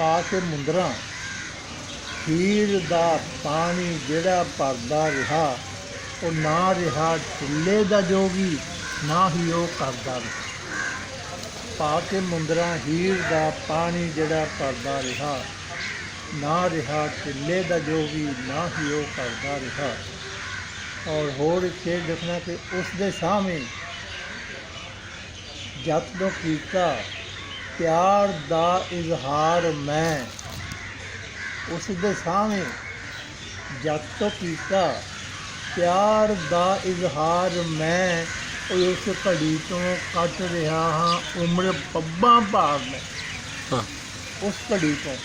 ਪਾ ਕੇ ਮੁੰਦਰਾਂ, ਖੀਰ ਦਾ ਪਾਣੀ ਜਿਹੜਾ ਭਰਦਾ ਰਿਹਾ, ਉਹ ਨਾ ਰਿਹਾ ਢਿੱਲੇ ਦਾ ਜੋਗੀ, ਨਾ ਹੀ ਉਹ ਕਰਦਾ ਰਿਹਾ। ਪਾ ਕੇ ਮੁੰਦਰਾਂ ਹੀਰ ਦਾ ਪਾਣੀ ਜਿਹੜਾ ਭਰਦਾ ਰਿਹਾ, ਨਾ ਰਿਹਾ ਢਿੱਲੇ ਦਾ ਜੋਗੀ, ਨਾ ਹੀ ਉਹ ਕਰਦਾ ਰਿਹਾ। ਔਰ ਹੋਰ ਇੱਥੇ ਦੇਖਣਾ ਕਿ ਉਸ ਦੇ ਸਾਹਮਣੇ ਜਤ ਤੋਂ ਕੀਤਾ ਪਿਆਰ ਦਾ ਇਜ਼ਹਾਰ ਮੈਂ ਉਸ ਦੇ ਸਾਹਮਣੇ ਜਤ ਤੋਂ ਕੀਤਾ। ਪਿਆਰ ਦਾ ਇਜ਼ਹਾਰ ਮੈਂ ਉਸ ਘੜੀ ਤੋਂ ਕੱਟ ਰਿਹਾ ਹਾਂ ਉਮਰ ਪੱਬਾਂ ਭਾਰ ਮੈਂ। ਹਾਂ। ਉਸ ਘੜੀ ਤੋਂ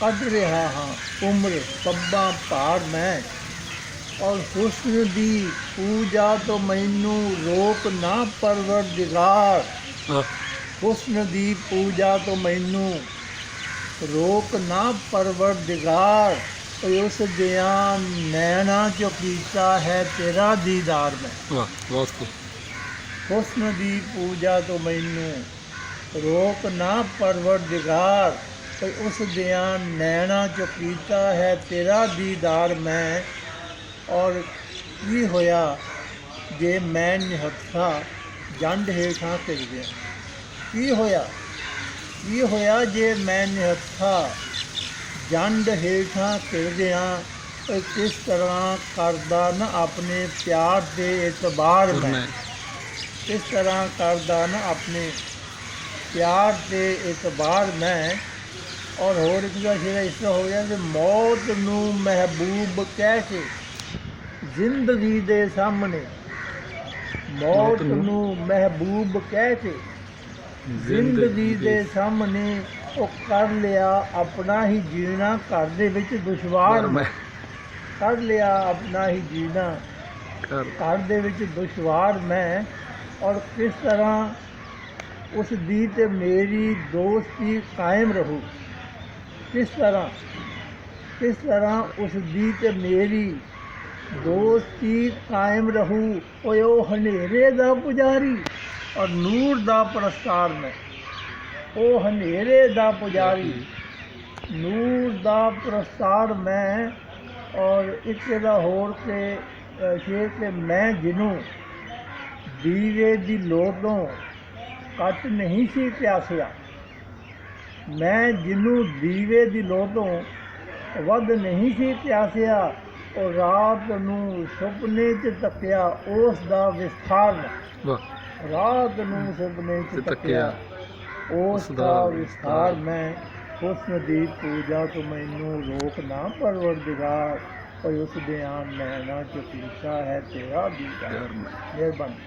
ਕੱਢ ਰਿਹਾ ਹਾਂ ਉਮਰ ਪੱਬਾਂ ਭਾਰ ਮੈਂ। ਔਰ ਹੁਸਨ ਦੀ ਪੂਜਾ ਤੋਂ ਮੈਨੂੰ ਰੋਕ ਨਾ ਪਰਵਰਦਿਗਾਰ। ਹਾਂ। ਹੁਸਨ ਦੀ ਪੂਜਾ ਤੋਂ ਮੈਨੂੰ ਰੋਕ ਨਾ ਪਰਵਰਦਿਗਾਰ ਓਏ ਉਸ ਦਿਆਂ ਨੈਣਾ ਚੋ ਕੀਤਾ ਹੈ ਤੇਰਾ ਦੀਦਾਰ ਮੈਂ। ਵਾਹ ਬਹੁਤ ਖੂਬ ਹੁਸਨ ਦੀ ਪੂਜਾ ਤੋਂ ਮੈਨੂੰ ਰੋਕ ਨਾ ਪਰਵਰਦਿਗਾਰ ਓਏ ਉਸ ਦਿਆਂ ਨੈਣਾ ਚੋ ਕੀਤਾ ਹੈ ਤੇਰਾ ਦੀਦਾਰ ਮੈਂ। ਔਰ ਕੀ ਹੋਇਆ ਜੇ ਮੈਂ ਨਿਹੱਥਾ ਜੰਡ ਹੇਠਾਂ ਟਿਕ ਗਿਆ? ਕੀ ਹੋਇਆ? ਕੀ ਹੋਇਆ ਜੇ ਮੈਂ ਨਿਹੱਥਾ ਜੰਡ ਹੇਠਾਂ ਓਏ ਕਿਸ ਤਰ੍ਹਾਂ ਕਰਦਾ ਨਾ ਆਪਣੇ ਪਿਆਰ ਦੇ ਇਤਬਾਰ ਮੈਂ? ਇਸ ਤਰ੍ਹਾਂ ਕਰਦਾ ਨਾ ਆਪਣੇ ਪਿਆਰ ਤੇ ਇਤਬਾਰ ਮੈਂ? ਔਰ ਹੋਰ ਇੱਕ ਦਾ ਸ਼ੇਰ ਇਸ ਤਰ੍ਹਾਂ ਹੋ ਗਿਆ ਕਿ ਮੌਤ ਨੂੰ ਮਹਿਬੂਬ ਕਹਿ ਕੇ ਜ਼ਿੰਦਗੀ ਦੇ ਸਾਹਮਣੇ ਮੌਤ ਨੂੰ ਮਹਿਬੂਬ ਕਹਿ ਕੇ ਜ਼ਿੰਦਗੀ ਦੇ ਸਾਹਮਣੇ ਉਹ ਕਰ ਲਿਆ ਆਪਣਾ ਹੀ ਜੀਣਾ ਘਰ ਦੇ ਵਿੱਚ ਦੁਸ਼ਵਾਰ। ਕਰ ਲਿਆ ਆਪਣਾ ਹੀ ਜੀਣਾ। ਘਰ ਦੇ ਵਿੱਚ ਦੁਸ਼ਵਾਰ ਮੈਂ। ਔਰ ਕਿਸ ਤਰ੍ਹਾਂ ਉਸ ਦੀ ਤੇ ਮੇਰੀ ਦੋਸਤੀ ਕਾਇਮ ਰਹੂ? ਕਿਸ ਤਰ੍ਹਾਂ? ਕਿਸ ਤਰ੍ਹਾਂ ਉਸ ਦੀ ਤੇ ਮੇਰੀ ਦੋਸਤੀ ਕਾਇਮ ਰਹੂ? ਓਏ ਉਹ ਹਨੇਰੇ ਦਾ ਪੁਜਾਰੀ। ਔਰ ਨੂਰ ਦਾ ਪ੍ਰਸਤਾਰ ਮੈਂ ਉਹ ਹਨੇਰੇ ਦਾ ਪੁਜਾਰੀ। ਨੂਰ ਦਾ ਪ੍ਰਸਤਾਰ ਮੈਂ ਔਰ ਇੱਕ ਦਾ ਹੋਰ ਤੇ ਸ਼ੇਰ ਤੇ ਮੈਂ ਜਿਹਨੂੰ ਦੀਵੇ ਦੀ ਲੋੜ ਤੋਂ ਕੱਟ ਨਹੀਂ ਸੀ ਪਿਆਸਿਆ। ਮੈਂ ਜਿਹਨੂੰ ਦੀਵੇ ਦੀ ਲੋੜ ਵੱਧ ਨਹੀਂ ਸੀ ਪਿਆਸਿਆ, ਉਹ ਰਾਤ ਨੂੰ ਸੁਪਨੇ 'ਚ ਤੱਕਿਆ ਉਸ ਦਾ ਵਿਸਥਾਰ। ਮੈਂ ਵਾਹ। ਰਾਤ ਨੂੰ 'ਚ ਤੇ ਤੱਕਿਆ ਉਸ ਦਾ ਵਿਸਥਾਰ ਮੈਂ ਹੁਸਨ ਦੀ ਪੂਜਾ ਤੋਂ ਮੈਨੂੰ ਰੋਕ ਨਾ ਪਰਵਰਦਿਗਾਰ ਓਏ ਉਸ ਦੇ ਆਨ ਮੈਂ ਨਾ ਚੁਕੀਤਾ ਹੈ ਤੇਰਾ ਦੀਦਾਰ ਮਿਹਰਬਾਨੀ।